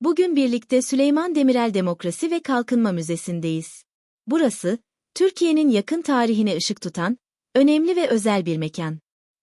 Bugün birlikte Süleyman Demirel Demokrasi ve Kalkınma Müzesi'ndeyiz. Burası, Türkiye'nin yakın tarihine ışık tutan, önemli ve özel bir mekan.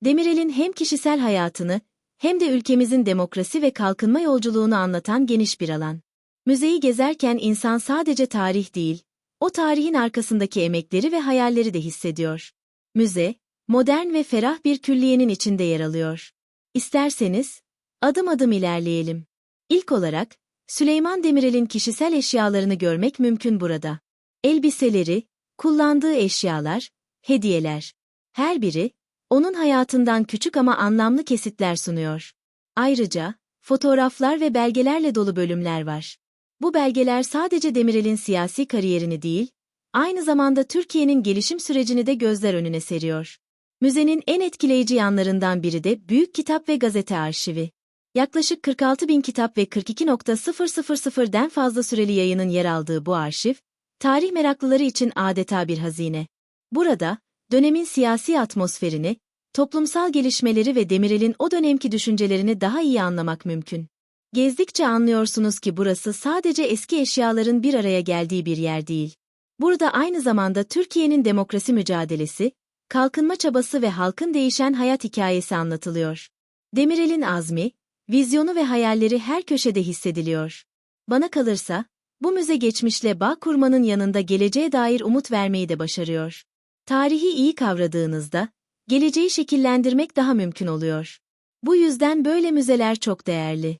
Demirel'in hem kişisel hayatını, hem de ülkemizin demokrasi ve kalkınma yolculuğunu anlatan geniş bir alan. Müzeyi gezerken insan sadece tarih değil, o tarihin arkasındaki emekleri ve hayalleri de hissediyor. Müze, modern ve ferah bir külliyenin içinde yer alıyor. İsterseniz, adım adım ilerleyelim. İlk olarak, Süleyman Demirel'in kişisel eşyalarını görmek mümkün burada. Elbiseleri, kullandığı eşyalar, hediyeler. Her biri, onun hayatından küçük ama anlamlı kesitler sunuyor. Ayrıca, fotoğraflar ve belgelerle dolu bölümler var. Bu belgeler sadece Demirel'in siyasi kariyerini değil, aynı zamanda Türkiye'nin gelişim sürecini de gözler önüne seriyor. Müzenin en etkileyici yanlarından biri de Büyük Kitap ve Gazete Arşivi. Yaklaşık 46 bin kitap ve 42.000'den fazla süreli yayının yer aldığı bu arşiv, tarih meraklıları için adeta bir hazine. Burada, dönemin siyasi atmosferini, toplumsal gelişmeleri ve Demirel'in o dönemki düşüncelerini daha iyi anlamak mümkün. Gezdikçe anlıyorsunuz ki burası sadece eski eşyaların bir araya geldiği bir yer değil. Burada aynı zamanda Türkiye'nin demokrasi mücadelesi, kalkınma çabası ve halkın değişen hayat hikayesi anlatılıyor. Demirel'in azmi, vizyonu ve hayalleri her köşede hissediliyor. Bana kalırsa, bu müze geçmişle bağ kurmanın yanında geleceğe dair umut vermeyi de başarıyor. Tarihi iyi kavradığınızda, geleceği şekillendirmek daha mümkün oluyor. Bu yüzden böyle müzeler çok değerli.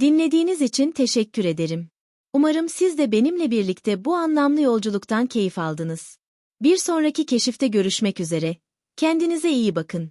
Dinlediğiniz için teşekkür ederim. Umarım siz de benimle birlikte bu anlamlı yolculuktan keyif aldınız. Bir sonraki keşifte görüşmek üzere. Kendinize iyi bakın.